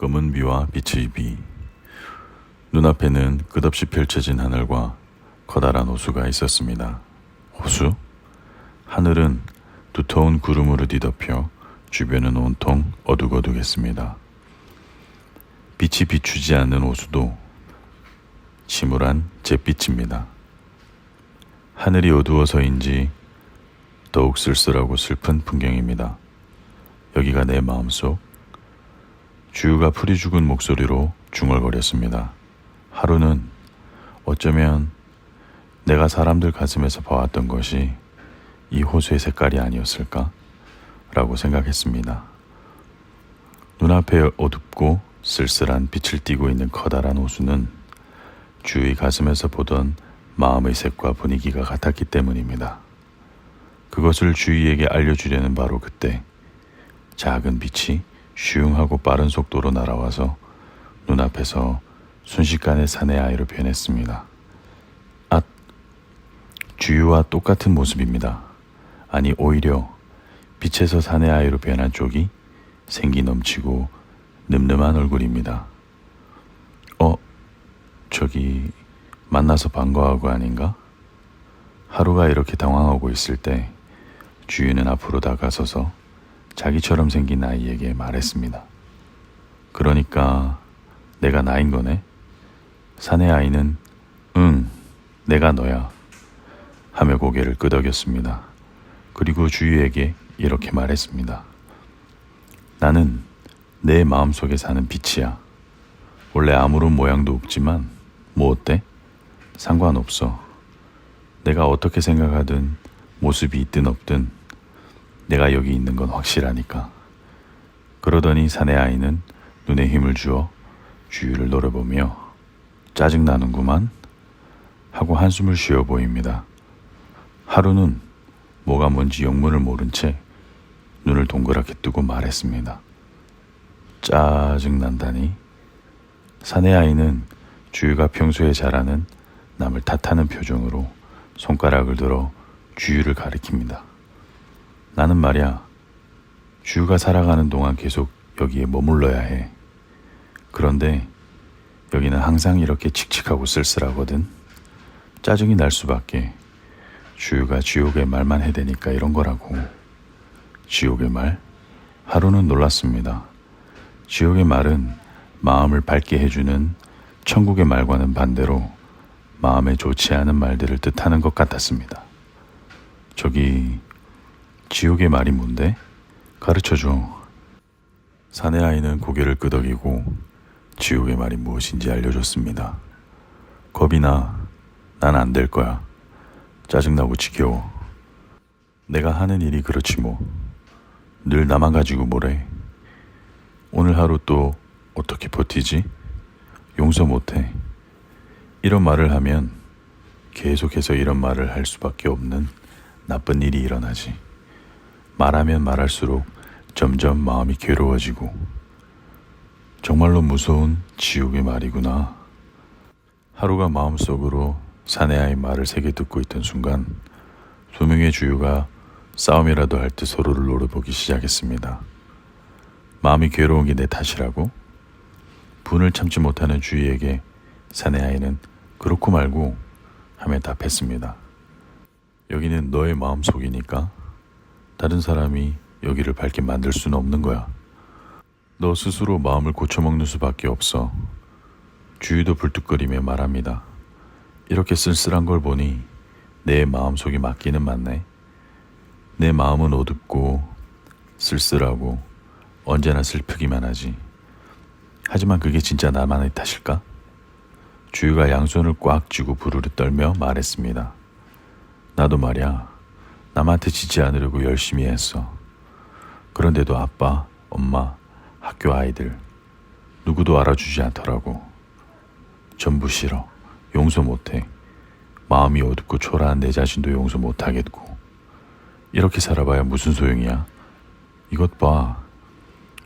검은 비와 빛의 비. 눈앞에는 끝없이 펼쳐진 하늘과 커다란 호수가 있었습니다. 호수? 하늘은 두터운 구름으로 뒤덮여 주변은 온통 어둑어둑했습니다. 빛이 비추지 않는 호수도 침울한 잿빛입니다. 하늘이 어두워서인지 더욱 쓸쓸하고 슬픈 풍경입니다. 여기가 내 마음속 주유가 풀이 죽은 목소리로 중얼거렸습니다. 하루는 어쩌면 내가 사람들 가슴에서 봐왔던 것이 이 호수의 색깔이 아니었을까? 라고 생각했습니다. 눈앞에 어둡고 쓸쓸한 빛을 띠고 있는 커다란 호수는 주의 가슴에서 보던 마음의 색과 분위기가 같았기 때문입니다. 그것을 주위에게 알려주려는 바로 그때 작은 빛이 슝하고 빠른 속도로 날아와서 눈앞에서 순식간에 사내 아이로 변했습니다. 앗, 주유와 똑같은 모습입니다. 아니 오히려 빛에서 사내 아이로 변한 쪽이 생기 넘치고 늠름한 얼굴입니다. 어, 저기 만나서 반가워하고 아닌가? 하루가 이렇게 당황하고 있을 때 주유는 앞으로 다가서서 자기처럼 생긴 아이에게 말했습니다. 그러니까 내가 나인 거네? 사내 아이는 응, 내가 너야. 하며 고개를 끄덕였습니다. 그리고 주유에게 이렇게 말했습니다. 나는 내 마음속에 사는 빛이야. 원래 아무런 모양도 없지만 뭐 어때? 상관없어. 내가 어떻게 생각하든 모습이 있든 없든 내가 여기 있는 건 확실하니까. 그러더니 사내 아이는 눈에 힘을 주어 주유를 노려보며 짜증나는구만 하고 한숨을 쉬어 보입니다. 하루는 뭐가 뭔지 영문을 모른 채 눈을 동그랗게 뜨고 말했습니다. 짜증난다니? 사내 아이는 주유가 평소에 잘하는 남을 탓하는 표정으로 손가락을 들어 주유를 가리킵니다. 나는 말이야, 주유가 살아가는 동안 계속 여기에 머물러야 해. 그런데 여기는 항상 이렇게 칙칙하고 쓸쓸하거든. 짜증이 날 수밖에. 주유가 지옥의 말만 해대니까 이런 거라고. 지옥의 말? 하루는 놀랐습니다. 지옥의 말은 마음을 밝게 해주는 천국의 말과는 반대로 마음에 좋지 않은 말들을 뜻하는 것 같았습니다. 저기, 지옥의 말이 뭔데? 가르쳐 줘. 사내 아이는 고개를 끄덕이고 지옥의 말이 무엇인지 알려줬습니다. 겁이 나. 난 안 될 거야. 짜증나고 지겨워. 내가 하는 일이 그렇지 뭐. 늘 나만 가지고 뭐래. 오늘 하루 또 어떻게 버티지? 용서 못해. 이런 말을 하면 계속해서 이런 말을 할 수밖에 없는 나쁜 일이 일어나지. 말하면 말할수록 점점 마음이 괴로워지고 정말로 무서운 지옥의 말이구나. 하루가 마음속으로 사내아의 말을 새겨 듣고 있던 순간 두 명의 주유가 싸움이라도 할 듯 서로를 노려보기 시작했습니다. 마음이 괴로운 게 내 탓이라고? 분을 참지 못하는 주위에게 사내아이는 그렇고 말고 하며 답했습니다. 여기는 너의 마음속이니까 다른 사람이 여기를 밝게 만들 수는 없는 거야. 너 스스로 마음을 고쳐먹는 수밖에 없어. 주위도 불뚝거리며 말합니다. 이렇게 쓸쓸한 걸 보니 내 마음속이 맞기는 맞네. 내 마음은 어둡고 쓸쓸하고 언제나 슬프기만 하지. 하지만 그게 진짜 나만의 탓일까? 주유가 양손을 꽉 쥐고 부르르 떨며 말했습니다. 나도 말야, 남한테 지지 않으려고 열심히 했어. 그런데도 아빠, 엄마, 학교 아이들, 누구도 알아주지 않더라고. 전부 싫어. 용서 못해. 마음이 어둡고 초라한 내 자신도 용서 못하겠고. 이렇게 살아봐야 무슨 소용이야? 이것 봐.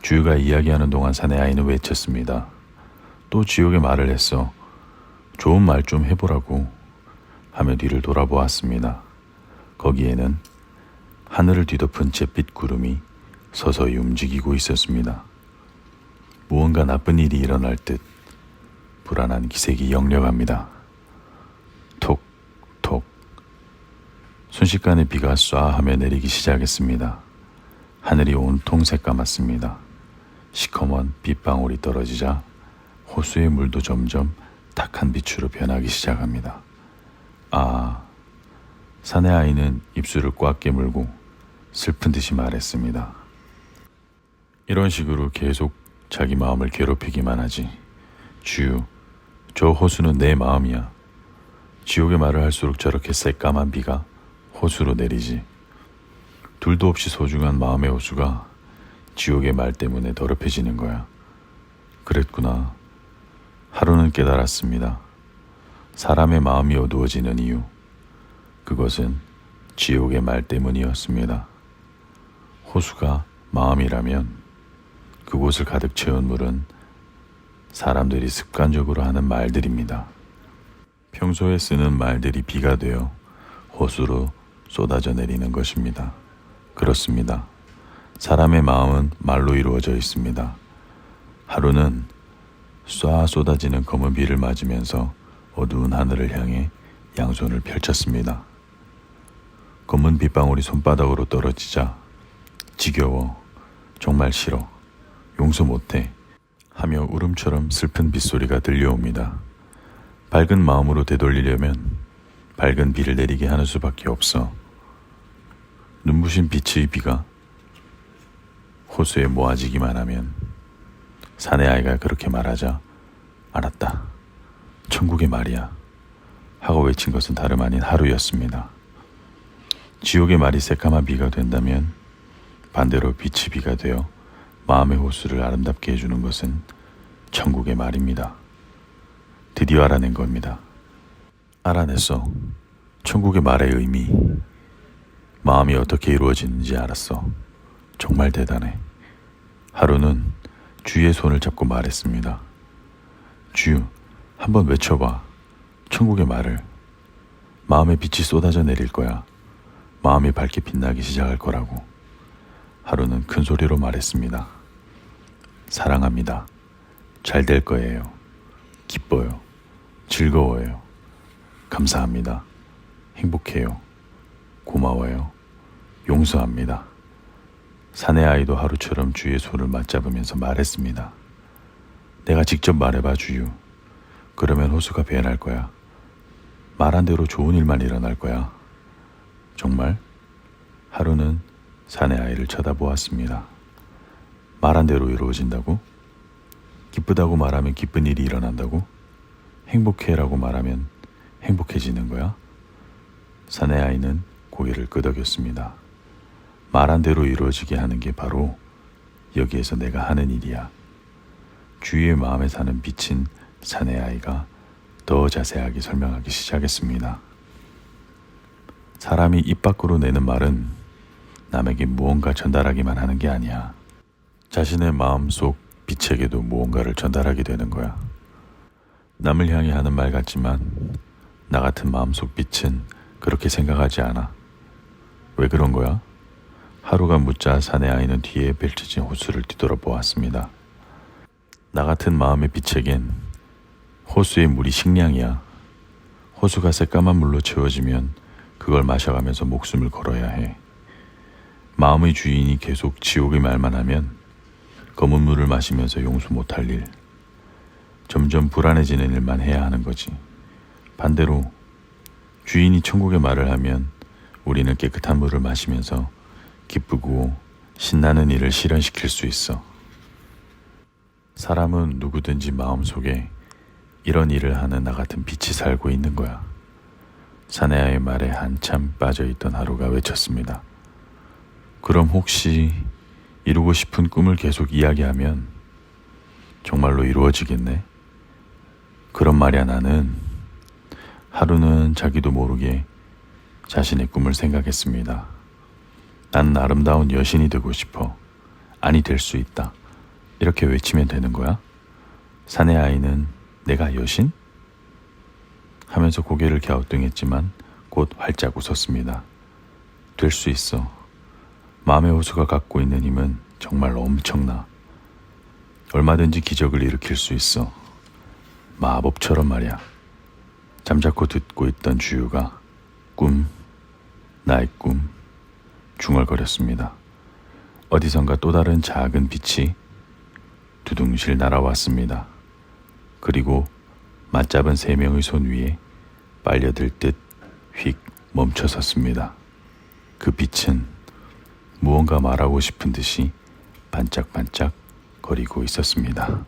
주유가 이야기하는 동안 사내 아이는 외쳤습니다. 또 지옥의 말을 했어. 좋은 말 좀 해보라고 하며 뒤를 돌아보았습니다. 거기에는 하늘을 뒤덮은 잿빛 구름이 서서히 움직이고 있었습니다. 무언가 나쁜 일이 일어날 듯 불안한 기색이 역력합니다. 톡, 톡. 순식간에 비가 쏴 하며 내리기 시작했습니다. 하늘이 온통 새까맣습니다. 시커먼 빗방울이 떨어지자 호수의 물도 점점 탁한 빛으로 변하기 시작합니다. 아, 사내 아이는 입술을 꽉 깨물고 슬픈 듯이 말했습니다. 이런 식으로 계속 자기 마음을 괴롭히기만 하지. 주유, 저 호수는 내 마음이야. 지옥의 말을 할수록 저렇게 새까만 비가 호수로 내리지. 둘도 없이 소중한 마음의 호수가 지옥의 말 때문에 더럽혀지는 거야. 그랬구나. 하루는 깨달았습니다. 사람의 마음이 어두워지는 이유. 그것은 지옥의 말 때문이었습니다. 호수가 마음이라면 그곳을 가득 채운 물은 사람들이 습관적으로 하는 말들입니다. 평소에 쓰는 말들이 비가 되어 호수로 쏟아져 내리는 것입니다. 그렇습니다. 사람의 마음은 말로 이루어져 있습니다. 하루는 쏴 쏟아지는 검은 비를 맞으면서 어두운 하늘을 향해 양손을 펼쳤습니다. 검은 빗방울이 손바닥으로 떨어지자 지겨워 정말 싫어 용서 못해 하며 울음처럼 슬픈 빗소리가 들려옵니다. 밝은 마음으로 되돌리려면 밝은 비를 내리게 하는 수밖에 없어. 눈부신 빛의 비가 호수에 모아지기만 하면 사내 아이가 그렇게 말하자 알았다. 천국의 말이야. 하고 외친 것은 다름 아닌 하루였습니다. 지옥의 말이 새까만 비가 된다면 반대로 빛이 비가 되어 마음의 호수를 아름답게 해주는 것은 천국의 말입니다. 드디어 알아낸 겁니다. 알아냈어. 천국의 말의 의미. 마음이 어떻게 이루어지는지 알았어. 정말 대단해. 하루는 주의 손을 잡고 말했습니다. 주, 한번 외쳐봐. 천국의 말을. 마음의 빛이 쏟아져 내릴 거야. 마음이 밝게 빛나기 시작할 거라고. 하루는 큰 소리로 말했습니다. 사랑합니다. 잘 될 거예요. 기뻐요. 즐거워요. 감사합니다. 행복해요. 고마워요. 용서합니다. 사내 아이도 하루처럼 주의 손을 맞잡으면서 말했습니다. 내가 직접 말해봐, 주유. 그러면 호수가 변할 거야. 말한 대로 좋은 일만 일어날 거야. 정말? 하루는 사내 아이를 쳐다보았습니다. 말한 대로 이루어진다고? 기쁘다고 말하면 기쁜 일이 일어난다고? 행복해라고 말하면 행복해지는 거야? 사내 아이는 고개를 끄덕였습니다. 말한 대로 이루어지게 하는 게 바로 여기에서 내가 하는 일이야. 주위의 마음에 사는 빛인 사내 아이가 더 자세하게 설명하기 시작했습니다. 사람이 입 밖으로 내는 말은 남에게 무언가 전달하기만 하는 게 아니야. 자신의 마음 속 빛에게도 무언가를 전달하게 되는 거야. 남을 향해 하는 말 같지만 나 같은 마음속 빛은 그렇게 생각하지 않아. 왜 그런 거야? 하루가 묻자 사내 아이는 뒤에 펼쳐진 호수를 뒤돌아보았습니다. 나 같은 마음의 빛에겐 호수의 물이 식량이야. 호수가 새까만 물로 채워지면 그걸 마셔가면서 목숨을 걸어야 해. 마음의 주인이 계속 지옥의 말만 하면 검은 물을 마시면서 용서 못할 일. 점점 불안해지는 일만 해야 하는 거지. 반대로 주인이 천국의 말을 하면 우리는 깨끗한 물을 마시면서 기쁘고 신나는 일을 실현시킬 수 있어. 사람은 누구든지 마음속에 이런 일을 하는 나 같은 빛이 살고 있는 거야. 사내아의 말에 한참 빠져있던 하루가 외쳤습니다. 그럼 혹시 이루고 싶은 꿈을 계속 이야기하면 정말로 이루어지겠네? 그런 말이야 나는 하루는 자기도 모르게 자신의 꿈을 생각했습니다. 난 아름다운 여신이 되고 싶어. 아니 될 수 있다. 이렇게 외치면 되는 거야? 사내 아이는 내가 여신? 하면서 고개를 갸우뚱했지만 곧 활짝 웃었습니다. 될 수 있어. 마음의 호수가 갖고 있는 힘은 정말 엄청나. 얼마든지 기적을 일으킬 수 있어. 마법처럼 말이야. 잠자코 듣고 있던 주유가 꿈, 나의 꿈, 중얼거렸습니다. 어디선가 또 다른 작은 빛이 두둥실 날아왔습니다. 그리고 맞잡은 세 명의 손 위에 빨려들 듯 휙 멈춰섰습니다. 그 빛은 무언가 말하고 싶은 듯이 반짝반짝 거리고 있었습니다.